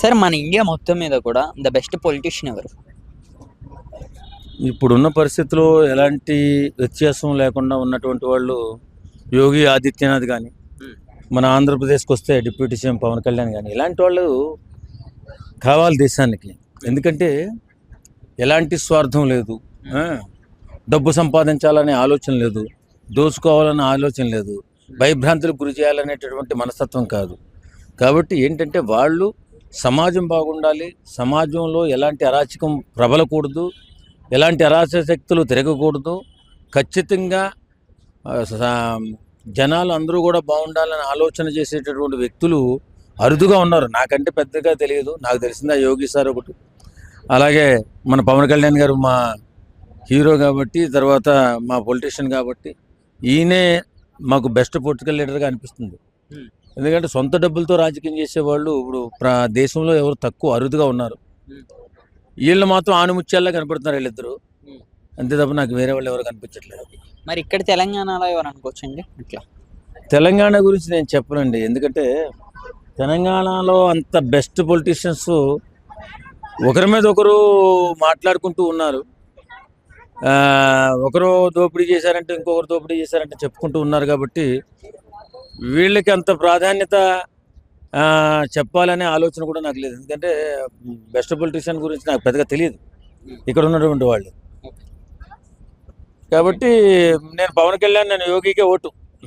Sir మన India మొత్తం మీద కూడా ద బెస్ట్ పొలిటీషియన్ ఎవరు? ఇప్పుడున్న పరిస్థితిలో ఎలాంటి వ్యత్యాసం లేకుండా ఉన్నటువంటి వాళ్ళు యోగి ఆదిత్యనాథ్ కానీ మన ఆంధ్రప్రదేశ్కి వస్తే డిప్యూటీ సీఎం పవన్ కళ్యాణ్ కానీ ఇలాంటి వాళ్ళు కావాలి దేశానికి. ఎందుకంటే ఎలాంటి స్వార్థం లేదు. డబ్బు సంపాదించాలనే ఆలోచన లేదు. దోచుకోవాలనే ఆలోచన లేదు. భయభ్రాంతులకు గురి చేయాలనేటటువంటి మనస్తత్వం కాదు. కాబట్టి ఏంటంటే వాళ్ళు సమాజం బాగుండాలి. సమాజంలో ఎలాంటి అరాచకం ప్రబలకూడదు. ఎలాంటి అరాచక శక్తులు తిరగకూడదు. ఖచ్చితంగా జనాలు అందరూ కూడా బాగుండాలని ఆలోచన చేసేటటువంటి వ్యక్తులు అరుదుగా ఉన్నారు. నాకంటే పెద్దగా తెలియదు. నాకు తెలిసిందా యోగి సార్ ఒకటి. అలాగే మన పవన్ కళ్యాణ్ గారు మా హీరో కాబట్టి తర్వాత మా పొలిటీషియన్ కాబట్టి ఈయనే మాకు బెస్ట్ పొలిటికల్ లీడర్గా అనిపిస్తుంది. ఎందుకంటే సొంత డబ్బులతో రాజకీయం చేసేవాళ్ళు ఇప్పుడు ప్ర దేశంలో ఎవరు తక్కువ అరుదుగా ఉన్నారు. వీళ్ళు మాత్రం ఆనుముత్యాల్లో కనపడుతున్నారు వీళ్ళిద్దరు. అంతే తప్ప నాకు వేరే వాళ్ళు ఎవరు కనిపించట్లేదు. మరి ఇక్కడ తెలంగాణలో ఎవరు అనుకోవచ్చండి? ఇట్లా. తెలంగాణ గురించి నేను చెప్పనండి. ఎందుకంటే తెలంగాణలో అంత బెస్ట్ పొలిటీషియన్స్ ఒకరి మీద ఒకరు మాట్లాడుకుంటూ ఉన్నారు. ఒకరు దోపిడీ చేశారంటే ఇంకొకరు దోపిడీ చేశారంటే చెప్పుకుంటూ ఉన్నారు కాబట్టి వీళ్ళకి అంత ప్రాధాన్యత చెప్పాలనే ఆలోచన కూడా నాకు లేదు. ఎందుకంటే బెస్ట్ పొలిటీషియన్ గురించి నాకు పెద్దగా తెలియదు. ఇక్కడ ఉన్నటువంటి వాళ్ళు. కాబట్టి నేను పవన్ కళ్యాణ్ నేను యోగికే ఓటు.